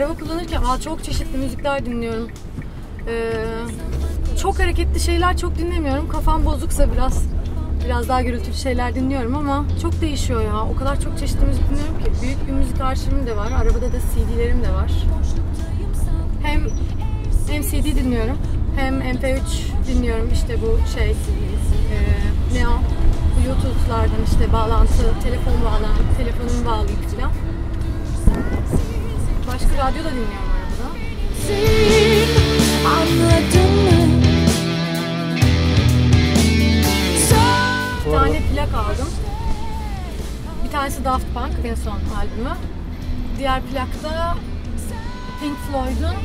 Araba kullanırken aa, çok çeşitli müzikler dinliyorum. Ee, çok hareketli şeyler çok dinlemiyorum. Kafam bozuksa biraz biraz daha gürültülü şeyler dinliyorum ama çok değişiyor ya. O kadar çok çeşitli müzik dinliyorum ki. Büyük bir müzik arşivim de var. Arabada da CD'lerim de var. Hem hem CD dinliyorum hem MP3 dinliyorum işte bu şey e, ne o Bluetooth'lardan işte bağlantı, telefon bağlantı, telefonumu bağlayıp falan. Başka radyo da dinliyorum. Anladın mı? Bir tane plak aldım. Bir tanesi Daft Punk en son albümü. Diğer plakta Pink Floyd'un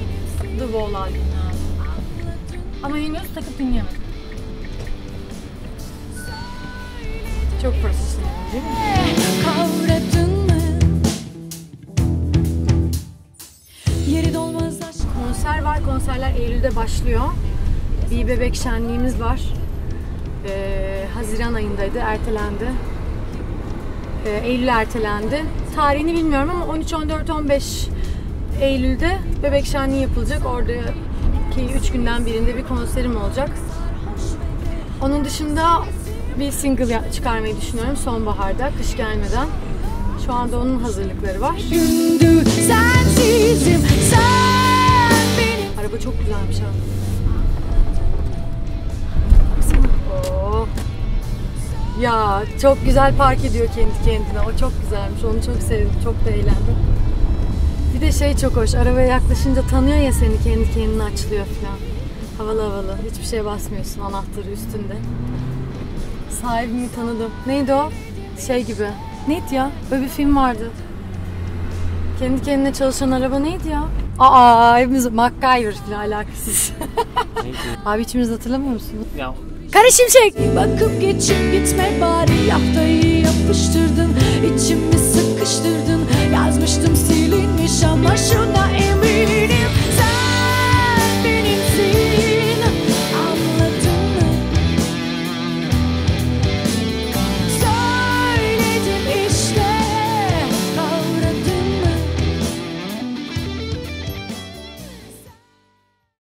The Wall albümü. Ama henüz takıp dinleyemedim. Çok profesyonel değil mi? Dolmaz aşk Konser var. Konserler Eylül'de başlıyor. Bir bebek şenliğimiz var. Ee, Haziran ayındaydı. Ertelendi. Ee, Eylül ertelendi. Tarihini bilmiyorum ama 13, 14, 15 Eylül'de bebek şenliği yapılacak. Orada ki 3 günden birinde bir konserim olacak. Onun dışında bir single çıkarmayı düşünüyorum sonbaharda, kış gelmeden. Şu anda onun hazırlıkları var. gündü sensizim sen Araba çok güzelmiş ha. Oo. Ya çok güzel park ediyor kendi kendine. O çok güzelmiş. Onu çok sevdim. Çok da eğlendim. Bir de şey çok hoş. Arabaya yaklaşınca tanıyor ya seni kendi kendine açılıyor falan. Havalı havalı. Hiçbir şeye basmıyorsun. Anahtarı üstünde. Sahibimi tanıdım. Neydi o? Şey gibi. Neydi ya? Böyle bir film vardı. Kendi kendine çalışan araba neydi ya? Aa hepimiz MacGyver falan alakasız. Abi hiçbiriniz hatırlamıyor musunuz? Ya Kara Şimşek! Bakıp geçip gitme bari yaftayı yapıştırdın İçimi